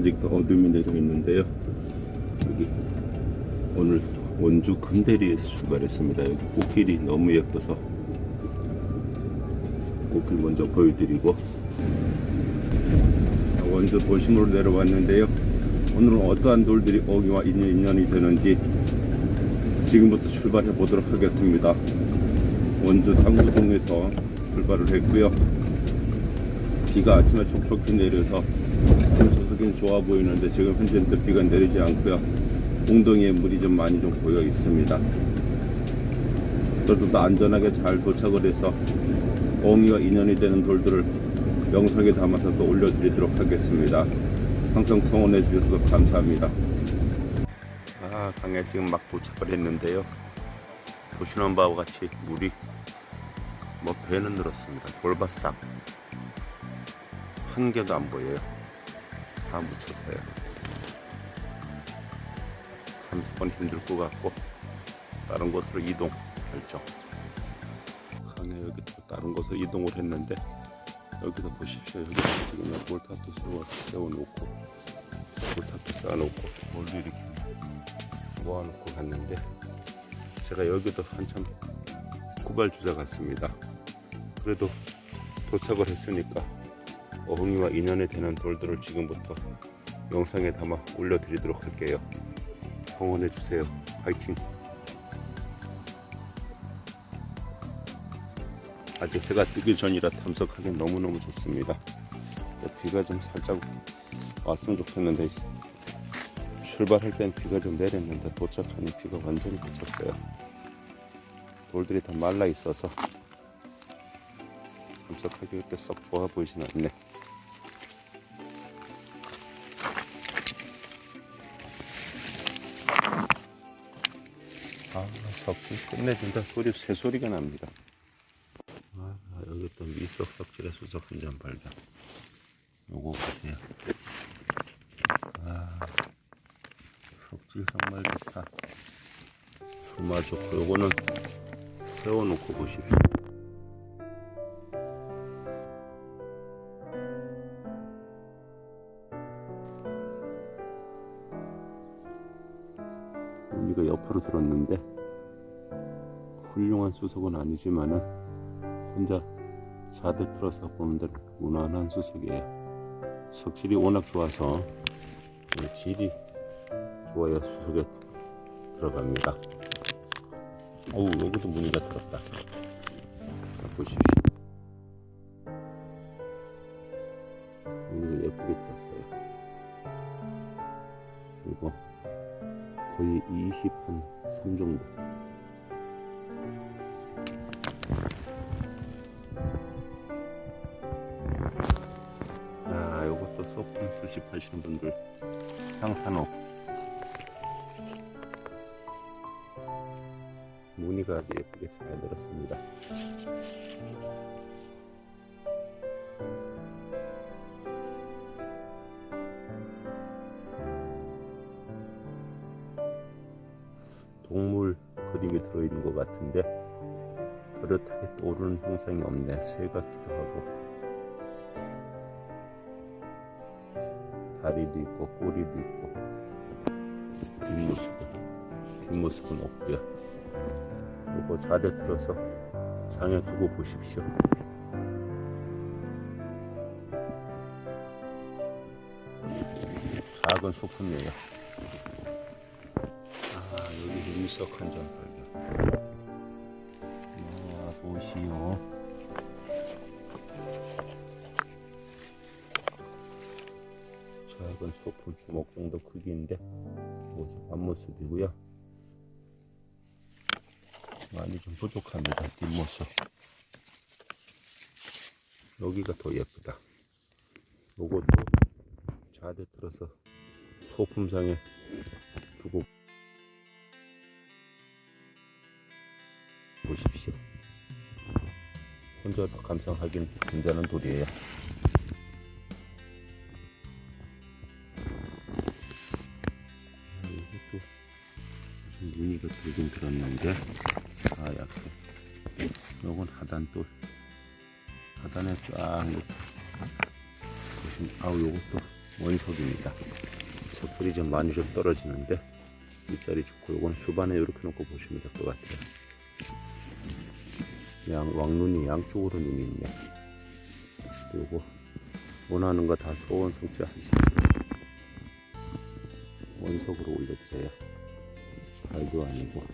아직도 어둠이 내려 있는데요. 여기 오늘 원주 금대리에서 출발했습니다. 여기 꽃길이 너무 예뻐서 꽃길 먼저 보여드리고 원주 도심으로 내려왔는데요. 오늘은 어떠한 돌들이 어기와 인연이 되는지 지금부터 출발해 보도록 하겠습니다. 원주 당구동에서 출발을 했고요. 비가 아침에 촉촉히 내려서 조석이 좋아 보이는데 지금 현재는 또 비가 내리지 않고요. 웅덩이에 물이 좀 많이 좀 고여 있습니다. 그래도 또 안전하게 잘 도착을 해서 어미와 인연이 되는 돌들을 영상에 담아서 또 올려드리도록 하겠습니다. 항상 성원해 주셔서 감사합니다. 아, 강에 지금 막 도착을 했는데요. 보시는 바와 같이 물이 뭐 배는 늘었습니다. 돌바싹 한 개도 안 보여요. 다 묻혔어요. 감수건 힘들 것 같고 다른 곳으로 이동 결정. 강에 여기 또 다른 곳으로 이동을 했는데 여기서 보십시오. 여기 지금 볼타투 세워놓고 볼타투 쌓아놓고 뭘로 이렇게 모아놓고 갔는데 제가 여기도 한참 구발주자 같습니다. 그래도 도착을 했으니까 어흥이와 인연이 되는 돌들을 지금부터 영상에 담아 올려드리도록 할게요. 성원해주세요. 파이팅! 아직 해가 뜨기 전이라 탐색하기 너무너무 좋습니다. 비가 좀 살짝 왔으면 좋겠는데 출발할 땐 비가 좀 내렸는데 도착하니 비가 완전히 그쳤어요. 돌들이 다 말라 있어서 탐색하기 그렇게 썩 좋아 보이진 않네. 아, 석질 끝내준다 소리, 새 소리가 납니다. 아, 여기 또 미석 석질의 수석 흔적 발견. 요거 보세요. 아, 석질 정말 좋다. 수마 좋고, 요거는 세워놓고 보십시오. 수석은 아니지만은 혼자 보는 대로 무난한 수석이에요. 석실이 워낙 좋아서 이 질이 좋아야 수석에 들어갑니다. 어우 여기도 무늬가 들었다. 자 보십시오. 무늬가 예쁘게 들었어요. 그리고 거의 20한 3 정도. 수집하시는 분들 상산옥. 무늬가 아주 예쁘게 잘 들었습니다. 동물 그림이 들어있는 것 같은데 또렷하게 떠오르는 형상이 없네 새 같기도 하고 다리도 있고 꼬리도 있고 뒷모습은 뒷모습은 없고요. 이거 자대 틀어서 장에 두고 보십시오. 작은 소품이에요. 아, 여기서 일석 한점 주먹 정도 크기인데 모습 앞모습이고요. 많이 좀 부족합니다. 뒷모습. 여기가 더 예쁘다. 요것도 좌대 틀어서 소품상에 두고 보십시오. 혼자 감상하긴 괜찮은 돌이에요. 무늬가 들긴 들었는데 아 약해. 요건 하단돌. 하단에 쫙 아우 요것도 원석입니다. 석불이 좀 많이 좀 떨어지는데 윗자리 좋고 이건 수반에 이렇게 놓고 보시면 될 것 같아요. 양, 왕눈이 양쪽으로 눈이 있네. 그리고 원하는 거 다 소원 성취하십시오. 원석으로 올려줘요. 발도 아니고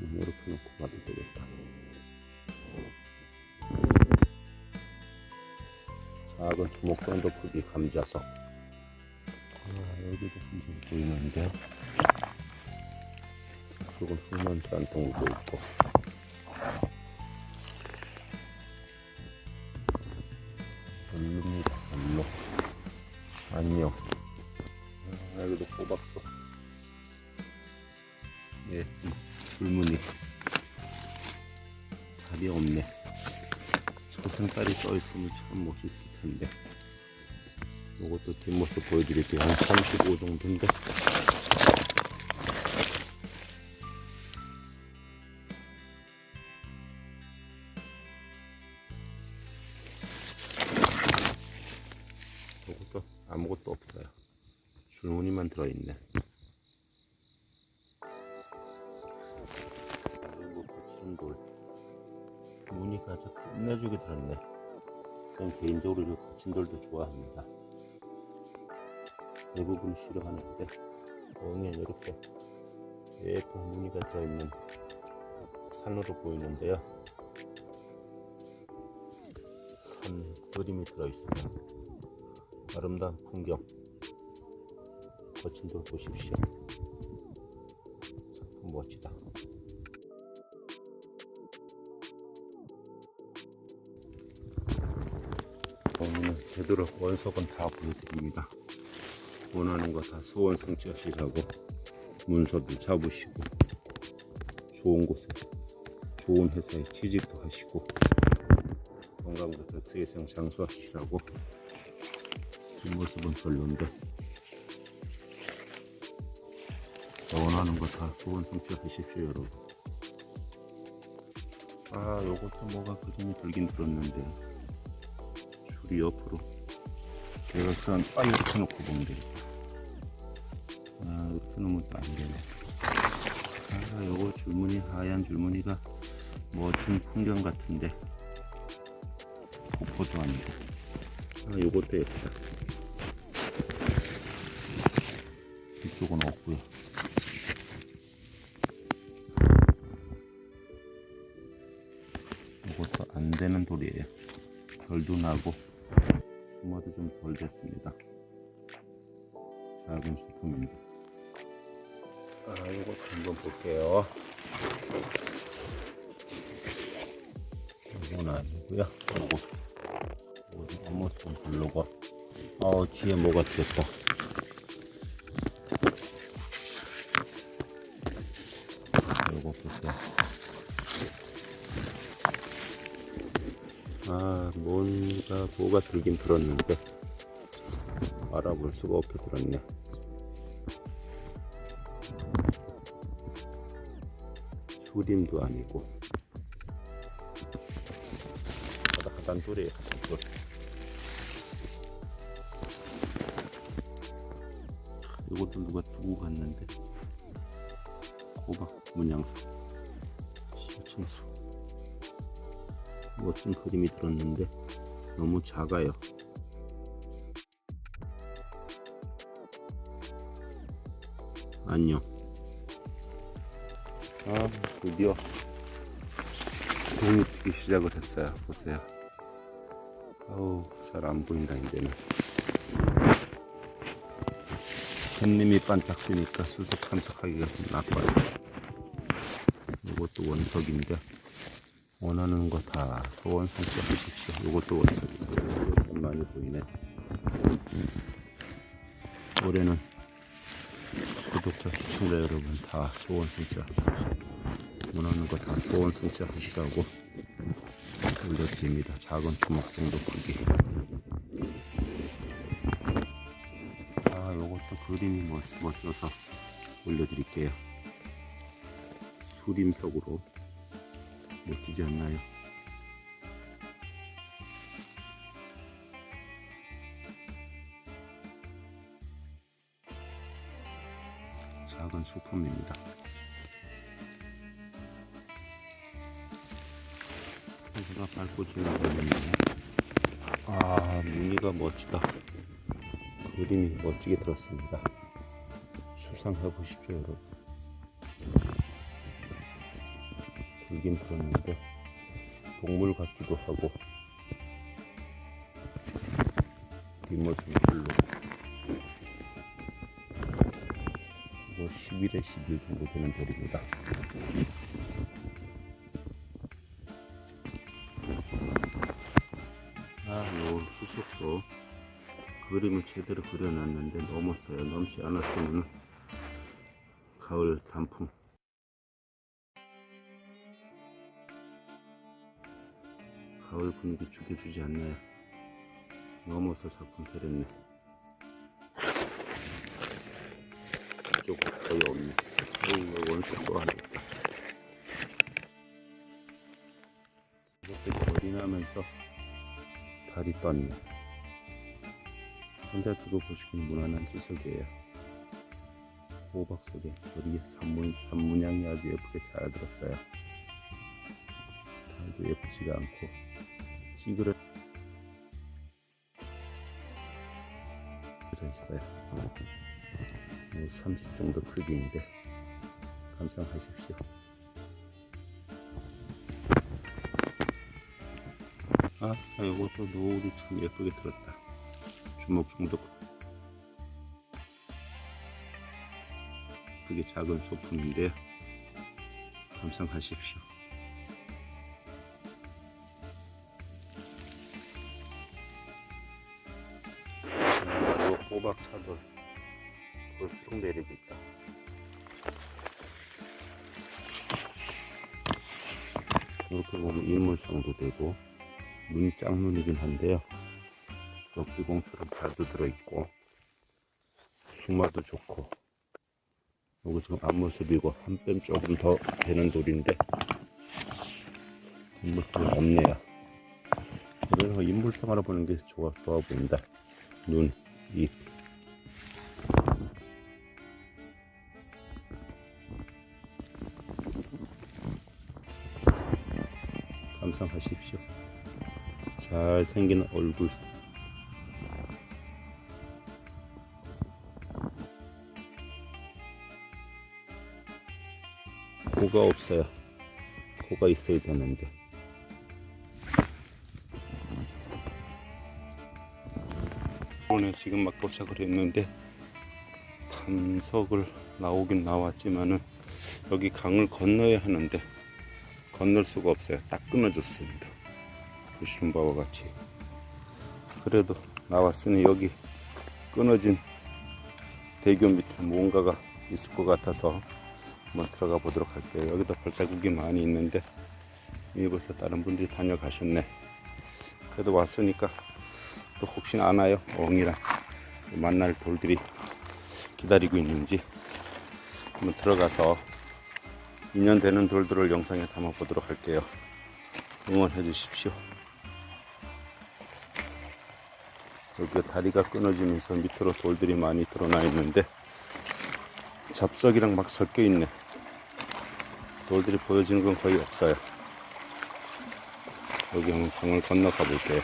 이렇게 놓고 가도 되겠다. 작은 주먹정도 크기 감자석. 아, 여기도 한점 보이는데 그건 흑만 산통도 있고 떠있으면 참 멋있을 텐데. 이것도 뒷모습 보여드릴게요. 한 35 정도인데. 이것도 아무것도 없어요. 줄무늬만 들어있네. 그리고 거친 돌 무늬가 아주 끝내주게 들었네 전 개인적으로 이 거친 돌도 좋아합니다. 대부분 싫어하는데 엉에 이렇게 예쁜 무늬가 들어있는 산으로 보이는데요. 산 그림이 들어있어요 아름다운 풍경 거친 돌 보십시오. 참 멋지다 제대로 원석은 다 보여드립니다. 원하는 거다 소원 성취하시라고 문서도 잡으시고 좋은 곳에 좋은 회사에 취직도 하시고 건강부터 세상 장수하시라고 뒷모습은 별론데 원하는 거다 소원 성취하십시오 여러분 아 요것도 뭐가 그림이 들긴 들었는데 줄 이 옆으로. 대각선 아 이렇게 놓고 보면 되겠다. 아 이렇게 놓으면 또 안되네. 아 요거 줄무늬 하얀 줄무늬가 멋진 풍경 같은데. 폭포도 아니고. 아 요것도 예쁘다. 이쪽은 없고요. 이것도 안되는 돌이에요. 결도 나고 좀덜 됐습니다. 작은 수품인데. 아, 이것도 한번 볼게요. 이건 아니고요. 이거 어디 뒷모습은 별로고. 어 뒤에 뭐가 튀었다. 뭐가 들긴 들었는데 알아볼 수가 없게 들었네. 수림도 아니고 하단, 하단 돌이에요. 하단 돌. 이것도 누가 두고 갔는데 호박 문양석 실청수 멋진 그림이 들었는데 너무 작아요. 안녕. 아, 드디어 동이 트기 시작을 했어요. 보세요. 아우, 잘 안 보인다, 이제는. 햇님이 반짝 뜨니까 수석 탐색하기가 좀 나빠요. 이것도 원석인데, 원하는 거 다 소원 성취하십시오. 이것도 원석이고 많이 보이네. 올해는 구독자 시청자 여러분 다 소원 성취하십시오. 원하는 거 다 소원 성취하시라고 올려드립니다. 작은 주먹 정도 크기. 아, 요것도 그림이 멋, 멋져서 올려드릴게요. 수림석으로 멋지지 않나요? 작은 소품입니다. 제가 밟고 지나가는데 아 무늬가 멋지다 그림이 멋지게 들었습니다 수상해 보십시오 여러분 들긴 들었는데 동물 같기도 하고 뒷모습이 별로 이거 11에 11 정도 되는 돌입니다. 아, 요 수석도 그림을 제대로 그려놨는데 넘었어요. 넘지 않았으면 가을 단풍. 가을 분위기 죽여주지 않나요? 넘어서 작품 펴렸네. 이쪽 거의 없네. 오, 원색 또 하나 있다. 이렇게 별이 나면서 달이 떴네. 혼자 두고 보시기는 무난한 수석이에요. 호박 속에 별이 단문, 단문양이 아주 예쁘게 잘 들었어요. 달도 예쁘지가 않고 찌그러 져 있어요. 뭐 30 정도 크기인데 감상하십시오. 아, 이것도 노을이 참 예쁘게 들었다. 주먹 정도 크게 작은 소품인데 감상하십시오. 이렇게 보면 일몰상도 되고 눈이 짝눈이긴 한데요. 럭비공처럼 달도 들어있고 수마도 좋고 요거 지금 앞모습이고 한뼘 조금 더 되는 돌인데 인물성이 없네요. 그래서 인물성으로 보는 게 좋아, 좋아 보인다. 눈, 입. 감상하십시오. 잘생긴 얼굴. 코가 없어요. 코가 있어야 되는데. 오늘 지금 막 도착을 했는데 탐석을 나오긴 나왔지만은 여기 강을 건너야 하는데 건널 수가 없어요. 딱 끊어졌습니다. 보시는 바와 같이. 그래도 나왔으니 여기 끊어진 대교 밑에 뭔가가 있을 것 같아서 한번 들어가 보도록 할게요. 여기도 발자국이 많이 있는데 벌써 다른 분들이 다녀가셨네. 그래도 왔으니까 또 혹시나 아나요? 엉이랑 만날 돌들이 기다리고 있는지 한번 들어가서 인연되는 돌들을 영상에 담아 보도록 할게요. 응원해 주십시오. 여기 다리가 끊어지면서 밑으로 돌들이 많이 드러나 있는데 잡석이랑 막 섞여 있네. 돌들이 보여지는 건 거의 없어요. 여기 한번 강을 건너가 볼게요.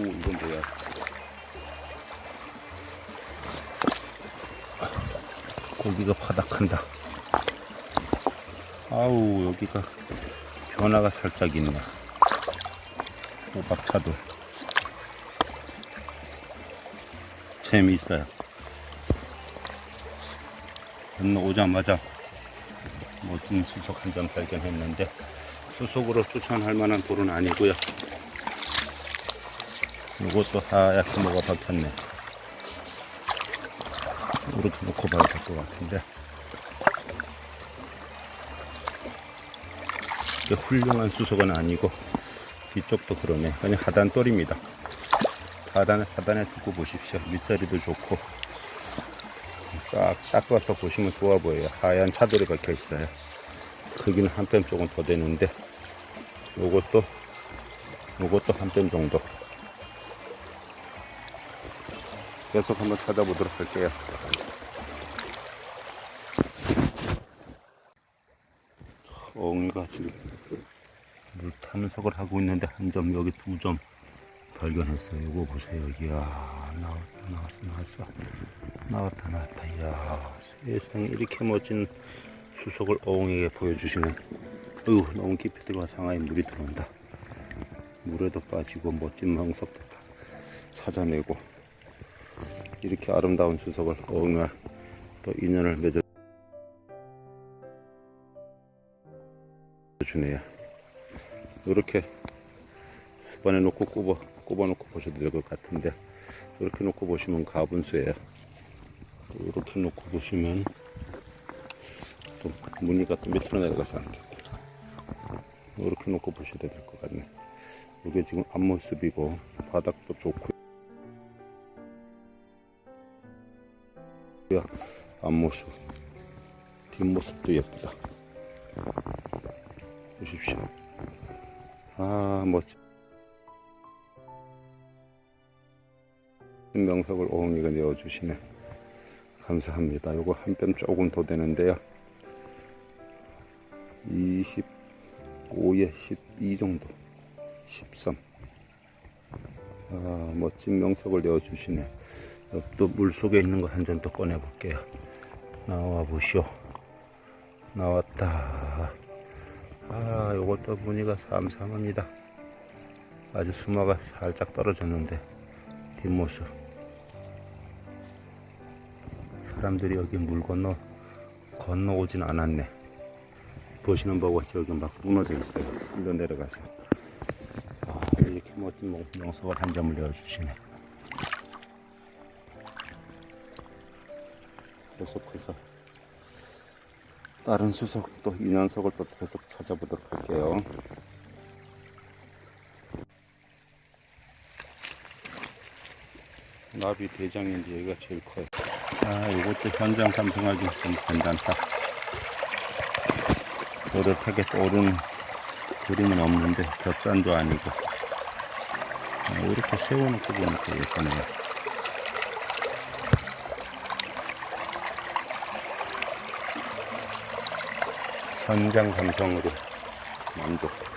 오, 이건 뭐야? 고기가 바닥한다. 아우, 여기가 변화가 살짝 있네. 호박차도. 재미있어요. 건너오자마자 멋진 수석 한 점 발견했는데 수석으로 추천할 만한 돌은 아니고요. 이것도 하얗게 뭐가 박혔네. 이렇게 놓고 봐야 될 것 같은데. 훌륭한 수석은 아니고 뒤쪽도 그러네. 그냥 하단돌입니다. 하단에, 하단에 두고 보십시오. 밑자리도 좋고 싹 닦아서 보시면 좋아 보여요. 하얀 차돌이 박혀 있어요. 크기는 한 뼘 조금 더 되는데 요것도 요것도 한 뼘 정도. 계속 한번 찾아보도록 할게요. 엉이가 지금 물 탐색을 하고 있는데 한 점 여기 두 점 발견했어요. 이거 보세요. 이야 나왔어 나왔어 나왔어 나왔다 나왔다. 이야 세상에 이렇게 멋진 수석을 어흥에게 보여주시는. 어휴 너무 깊이 들어가 상하에 물이 들어온다. 물에도 빠지고 멋진 망석도 다 찾아내고 이렇게 아름다운 수석을 어흥과 또 인연을 맺어 주네요. 이렇게 수반에 놓고 꼽아 꼽아 놓고 보셔도 될 것 같은데 이렇게 놓고 보시면 가분수예요. 이렇게 놓고 보시면 또 무늬가 또 밑으로 내려가지 않겠고 이렇게 놓고 보셔도 될것 같네. 이게 지금 앞모습이고 바닥도 좋고 앞모습 뒷모습도 예쁘다. 보십시오. 아, 멋진 명석을 오흥이가 내어주시네. 감사합니다. 요거 한 뼘 조금 더 되는데요. 25에 12 정도. 13. 아, 멋진 명석을 내어주시네. 또 물 속에 있는 거한점또 꺼내볼게요. 나와 보시오. 나왔다. 아, 요것도 무늬가 삼삼합니다. 아주 수마가 살짝 떨어졌는데 뒷모습. 사람들이 여기 물 건너 건너오진 않았네. 보시는 바고 여기 막 무너져 있어요. 쓸려 내려가서. 아, 이렇게 멋진 명- 명석을 한 점을 내어주시네. 계속해서 다른 수석 또 인연석을 또 계속 찾아보도록 할게요. 나비 대장인지 여기가 제일 커요. 아, 이것도 현장 감상하기 좀 괜찮다. 노릇하게 떠오르는 그림은 없는데 젖산도 아니고 아, 이렇게 세워놓고 보니까 예쁘네요. 현장 감성으로 만족.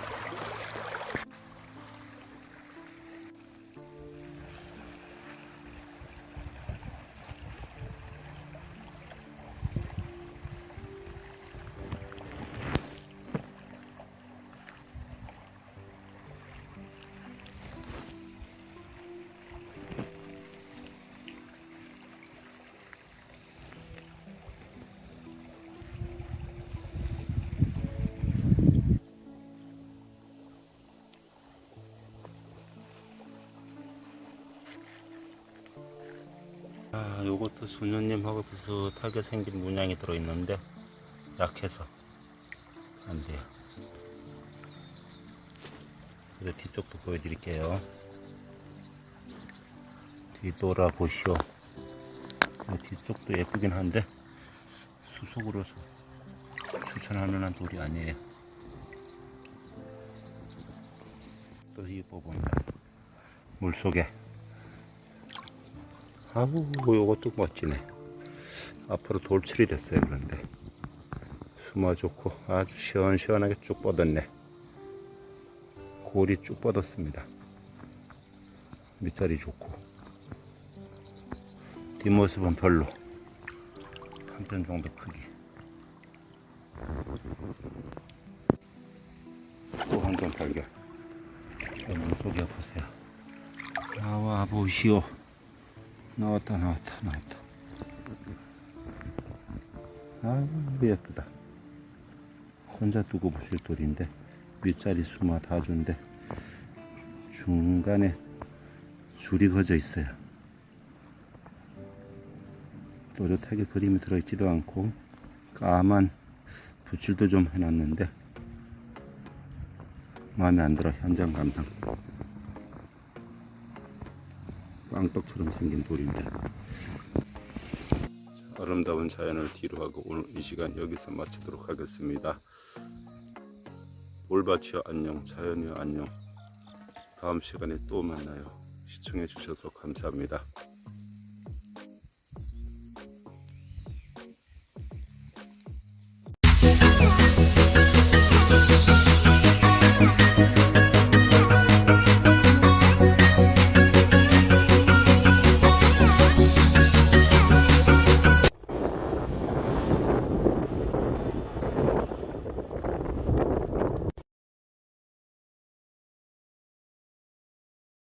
요것도 수녀님하고 비슷하게 생긴 문양이 들어있는데 약해서 안 돼요. 그래서 뒤쪽도 보여드릴게요. 뒤돌아 보시오. 뒤쪽도 예쁘긴 한데 수속으로서 추천하는 한 돌이 아니에요. 또 이 부분 물 속에 아우 요것도 멋지네. 앞으로 돌출이 됐어요 그런데. 수마 좋고 아주 시원시원하게 쭉 뻗었네. 골이 쭉 뻗었습니다. 밑자리 좋고. 뒷모습은 별로. 한 편 정도 크기. 또한편 발견. 물속에 보세요. 나와 보시오 나왔다 나왔다 나왔다. 아이고 예쁘다. 혼자 두고 보실 돌인데 윗자리 수마 다 준데 중간에 줄이 거져 있어요. 또렷하게 그림이 들어있지도 않고 까만 붓줄도 좀 해놨는데 마음에 안 들어 현장 감상 빵떡처럼 생긴 돌인데 아름다운 자연을 뒤로 하고 오늘 이 시간 여기서 마치도록 하겠습니다. 올바치어 안녕, 자연이여 안녕. 다음 시간에 또 만나요. 시청해 주셔서 감사합니다.